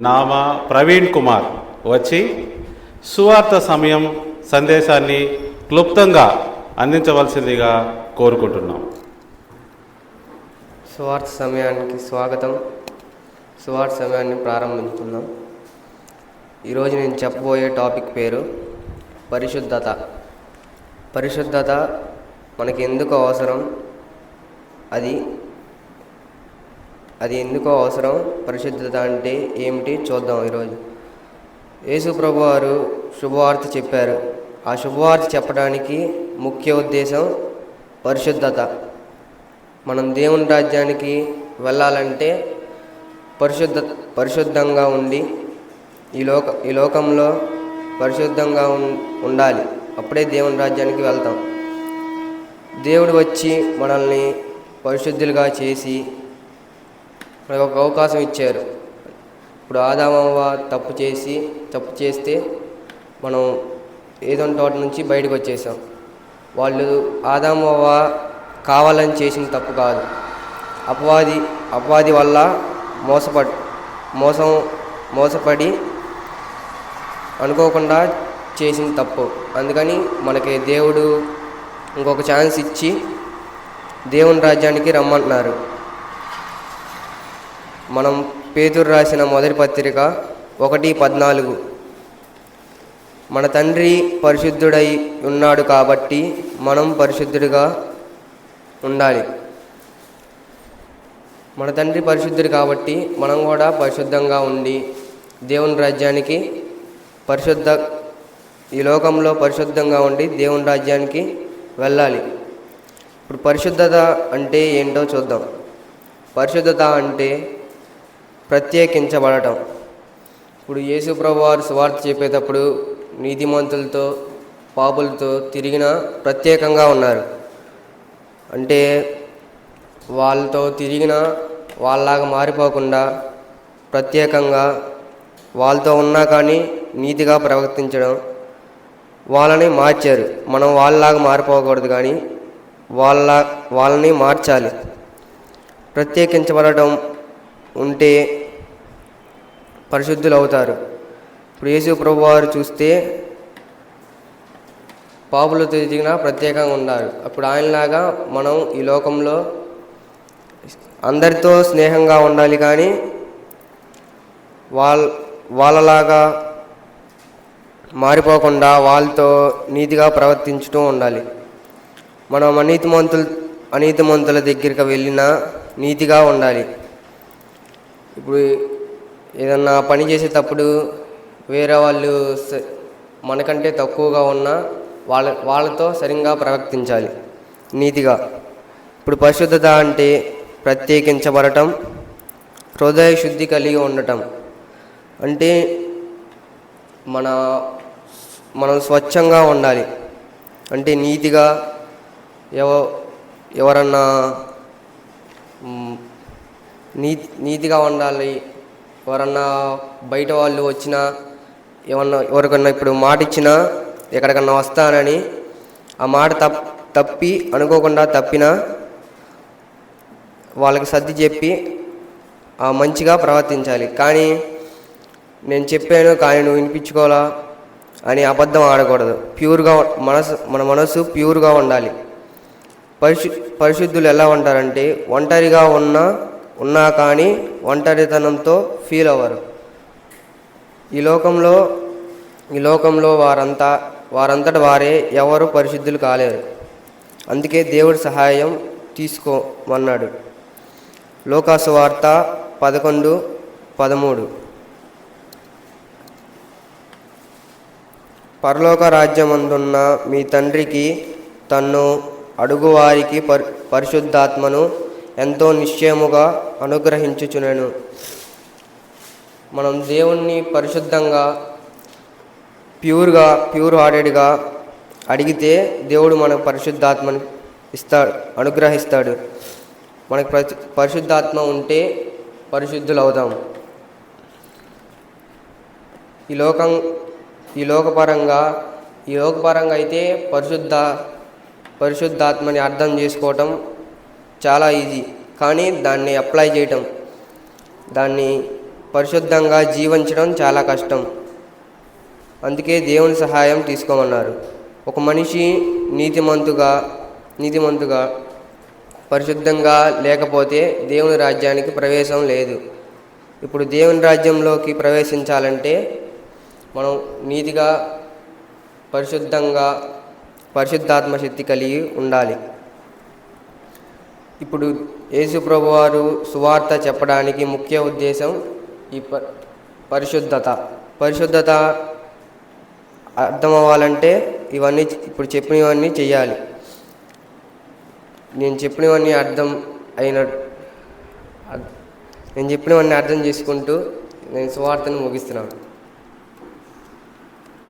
నామ ప్రవీణ్ కుమార్ వచ్చి సువార్త సమయం సందేశాన్ని క్లుప్తంగా అందించవలసిందిగా కోరుకుంటున్నాం. సువార్త సమయానికి స్వాగతం. సువార్త సమయాన్ని ప్రారంభించుకుందాం. ఈరోజు నేను చెప్పబోయే టాపిక్ పేరు పరిశుద్ధత. పరిశుద్ధత మనకి ఎందుకు అవసరం? అది అది ఎందుకో అవసరం? పరిశుద్ధత అంటే ఏమిటి? చూద్దాం ఈరోజు. యేసు ప్రభు వారు శుభవార్త చెప్పారు. ఆ శుభవార్త చెప్పడానికి ముఖ్య ఉద్దేశం పరిశుద్ధత. మనం దేవుని రాజ్యానికి వెళ్ళాలంటే పరిశుద్ధ పరిశుద్ధంగా ఉండి ఈ లోక ఈ లోకంలో పరిశుద్ధంగా ఉండాలి. అప్పుడే దేవుని రాజ్యానికి వెళ్తాం. దేవుడు వచ్చి మనల్ని పరిశుద్ధులుగా చేసి మనకు ఒక అవకాశం ఇచ్చారు. ఇప్పుడు ఆదామవ్వ తప్పు చేసి తప్పు చేస్తే మనం ఏదో తోట నుంచి బయటకు వచ్చేసాం. వాళ్ళు ఆదామవ్వ కావాలని చేసిన తప్పు కాదు. అపవాది అపవాది వల్ల మోసపడ్ మోసం మోసపడి అనుకోకుండా చేసిన తప్పు. అందుకని మనకి దేవుడు ఇంకొక ఛాన్స్ ఇచ్చి దేవుని రాజ్యానికి రమ్మంటున్నారు. మనం పేతురు రాసిన మొదటి పత్రిక ఒకటి పద్నాలుగు. మన తండ్రి పరిశుద్ధుడై ఉన్నాడు కాబట్టి మనం పరిశుద్ధుడిగా ఉండాలి. మన తండ్రి పరిశుద్ధుడు కాబట్టి మనం కూడా పరిశుద్ధంగా ఉండి దేవుని రాజ్యానికి పరిశుద్ధ ఈ లోకంలో పరిశుద్ధంగా ఉండి దేవుని రాజ్యానికి వెళ్ళాలి. ఇప్పుడు పరిశుద్ధత అంటే ఏంటో చూద్దాం. పరిశుద్ధత అంటే ప్రత్యేకించబడటం. ఇప్పుడు యేసుప్రభు వారు సువార్త చెప్పేటప్పుడు నీతిమంతులతో పాపులతో తిరిగిన ప్రత్యేకంగా ఉన్నారు. అంటే వాళ్ళతో తిరిగిన వాళ్ళలాగా మారిపోకుండా ప్రత్యేకంగా వాళ్ళతో ఉన్నా కానీ నీతిగా ప్రవర్తించడం వాళ్ళని మార్చారు. మనం వాళ్ళలాగా మారిపోకూడదు కానీ వాళ్ళ వాళ్ళని మార్చాలి. ప్రత్యేకించబడటం ఉంటే పరిశుద్ధులు అవుతారు ఇప్పుడు యేసు ప్రభు వారు చూస్తే పాపులతో తిరిగిన ప్రత్యేకంగా ఉన్నారు. అప్పుడు ఆయనలాగా మనం ఈ లోకంలో అందరితో స్నేహంగా ఉండాలి కానీ వాళ్ళ వాళ్ళలాగా మారిపోకుండా వాళ్ళతో నీతిగా ప్రవర్తించుతూ ఉండాలి. మనం అనీతిమంతులు అనీతిమంతుల దగ్గరికి వెళ్ళినా నీతిగా ఉండాలి. ఇప్పుడు ఏదన్నా పని చేసేటప్పుడు వేరే వాళ్ళు మనకంటే తక్కువగా ఉన్న వాళ్ళ వాళ్ళతో సరిగ్గా ప్రవర్తించాలి నీతిగా. ఇప్పుడు పరిశుద్ధత అంటే ప్రత్యేకించబడటం హృదయ శుద్ధి కలిగి ఉండటం. అంటే మన మనం స్వచ్ఛంగా ఉండాలి. అంటే నీతిగా ఎవ ఎవరన్నా నీతి నీ నీతిగా ఉండాలి ఎవరన్నా బయట వాళ్ళు వచ్చినా ఏమన్నా ఎవరికన్నా ఇప్పుడు మాట ఇచ్చినా ఎక్కడికన్నా వస్తానని ఆ మాట తప్ తప్పి అనుకోకుండా తప్పినా వాళ్ళకి సర్ది చెప్పి ఆ మంచిగా ప్రవర్తించాలి. కానీ నేను చెప్పాను కానీ నువ్వు వినిపించుకోవాలా అని అబద్ధం ఆడకూడదు. ప్యూర్గా మనసు మన మనసు ప్యూర్గా ఉండాలి. పరిశు పరిశుద్ధులు ఎలా ఉంటారంటే ఒంటరిగా ఉన్నా ఉన్నా కానీ ఒంటరితనంతో ఫీల్ అవ్వరు. ఈ లోకంలో ఈ లోకంలో వారంతా వారంతట వారే ఎవరు పరిశుద్ధులు కాలేరు. అందుకే దేవుడి సహాయం తీసుకోమన్నాడు. లోకాసు వార్త పదకొండు పదమూడు. పరలోక రాజ్యమందున్న మీ తండ్రికి తన్ను అడుగువారికి పరి పరిశుద్ధాత్మను ఎంతో నిశ్చయముగా అనుగ్రహించుచునెను. మనం దేవుణ్ణి పరిశుద్ధంగా ప్యూర్గా ప్యూర్ హార్టెడ్గా అడిగితే దేవుడు మనకు పరిశుద్ధాత్మని ఇస్తాడు అనుగ్రహిస్తాడు. మనకు ప్రతి పరిశుద్ధాత్మ ఉంటే పరిశుద్ధులు అవుతాం ఈ లోకం ఈ లోకపరంగా ఈ లోకపరంగా అయితే పరిశుద్ధ పరిశుద్ధాత్మని అర్థం చేసుకోవటం చాలా ఈజీ కానీ దాన్ని అప్లై చేయటం దాన్ని పరిశుద్ధంగా జీవించడం చాలా కష్టం. అందుకే దేవుని సహాయం తీసుకోమన్నారు. ఒక మనిషి నీతిమంతుగా నీతిమంతుగా పరిశుద్ధంగా లేకపోతే దేవుని రాజ్యానికి ప్రవేశం లేదు. ఇప్పుడు దేవుని రాజ్యంలోకి ప్రవేశించాలంటే మనం నీతిగా పరిశుద్ధంగా పరిశుద్ధాత్మ శక్తి కలిగి ఉండాలి. ఇప్పుడు యేసుప్రభు వారు సువార్త చెప్పడానికి ముఖ్య ఉద్దేశం ఈ ప పరిశుద్ధత. పరిశుద్ధత అర్థం అవ్వాలంటే ఇవన్నీ ఇప్పుడు చెప్పినవన్నీ చెయ్యాలి. నేను చెప్పినవన్నీ అర్థం అయిన నేను చెప్పినవన్నీ అర్థం చేసుకుంటూ నేను సువార్తను ముగిస్తున్నాను.